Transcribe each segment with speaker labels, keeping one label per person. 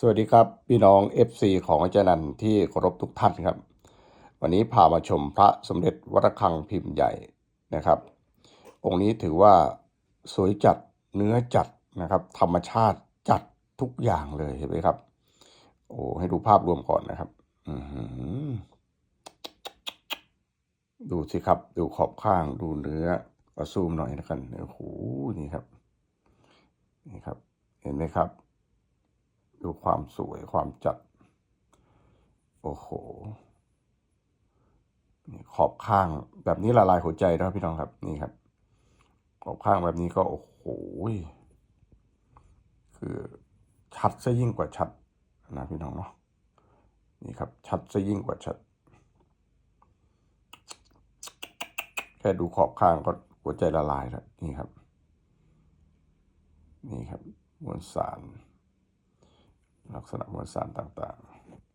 Speaker 1: สวัสดีครับพี่น้อง FC ของอาจารย์นันที่เคารพทุกท่านครับ วันนี้พามาชมพระสมเด็จวัดระฆังพิมพ์ใหญ่นะครับ องค์นี้ถือว่าสวยจัดเนื้อจัดนะครับ ธรรมชาติจัดทุกอย่างเลยเห็นไหมครับ โอ้ให้ดูภาพรวมก่อนนะครับดูสิครับ ดูขอบข้างดูเนื้อก็ซูมหน่อยนะครับโอ้โหนี่ครับ นี่ครับ เห็นไหมครับ ความสวยความจัด โอ้โหนี่ขอบข้างแบบนี้ละลายหัวใจนะพี่น้องครับนี่ครับ ขอบข้างแบบนี้ก็โอ้โหคือชัดซะยิ่งกว่าชัดนะพี่น้องเนาะนี่ครับ ชัดซะยิ่งกว่าชัด แค่ดูขอบข้างก็หัวใจละลายแล้วนี่ครับ นี่ครับมวลสาร ลักษณะมวลสารต่าง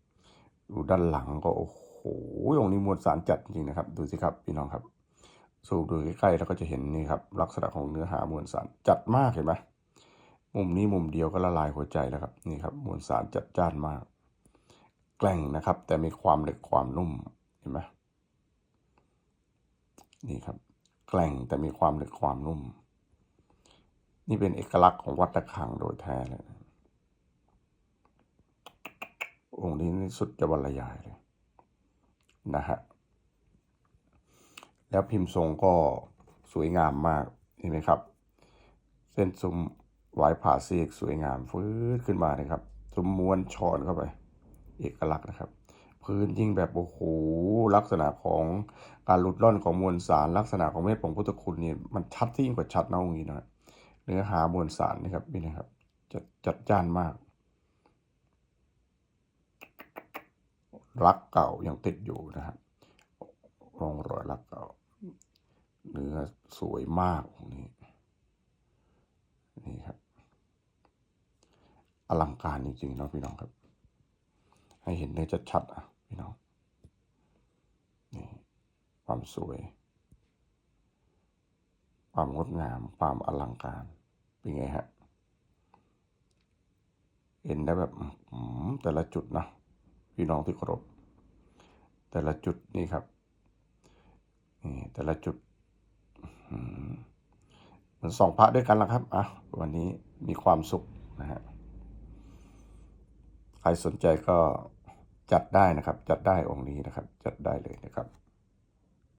Speaker 1: ๆ ดูด้านหลังก็โอ้โหตรงนี้มวลสารจัดจริงนะครับ ดูสิครับพี่น้องครับสูบดูใกล้ๆแล้วก็จะเห็นนี่ครับลักษณะของเนื้อหามวลสารจัดมากเห็นไหมมุมนี้มุมเดียวก็ละลายหัวใจแล้วครับนี่ครับมวลสารจัดจ้านมาก แกร่งนะครับ แต่มีความเหล็กความนุ่มเห็นไหมนี่ครับ แกร่งแต่มีความเหล็กความนุ่ม นี่เป็นเอกลักษณ์ของวัดระฆังโดยแท้เลย องค์นี้นี่สุดจะบรรยายเลยนะฮะแล้วพิมพ์ทรงก็สวยงามมากเห็นไหมครับ เส้นซุ้มหวายผ่าซีกสวยงามฟื้นขึ้นมาเลยครับซุ้มม้วนชอนเข้าไป เอกลักษณ์นะครับ พื้นยิ่งแบบโอ้โหลักษณะของการหลุดล่อนของมวลสาร ลักษณะของเม็ดผงพุทธคุณเนี่ยมันชัดที่ยิ่งกว่าชัดนะองค์นี้นะเนื้อหามวลสารนะครับนี่นะครับจัดจัดจ้านมาก รักเก่ายังติดอยู่นะครับร่องรอยรักเก่า เนื้อสวยมากตรงนี้นี่ครับ อลังการจริงๆเนาะพี่น้องครับ ให้เห็นเนื้อชัดๆอะพี่น้องนี่ความสวย ความงดงาม ความอลังการ เป็นไงฮะเห็นได้แบบอืมแต่ละจุดนะ พี่น้องที่เคารพแต่ละจุดนี่ครับนี่แต่ละจุดมเหมือนสองพระด้วยกันละครับอะวันนี้มีความสุขนะฮะใครสนใจก็จัดได้นะครับ จัดได้องค์นี้นะครับ จัดได้เลยนะครับ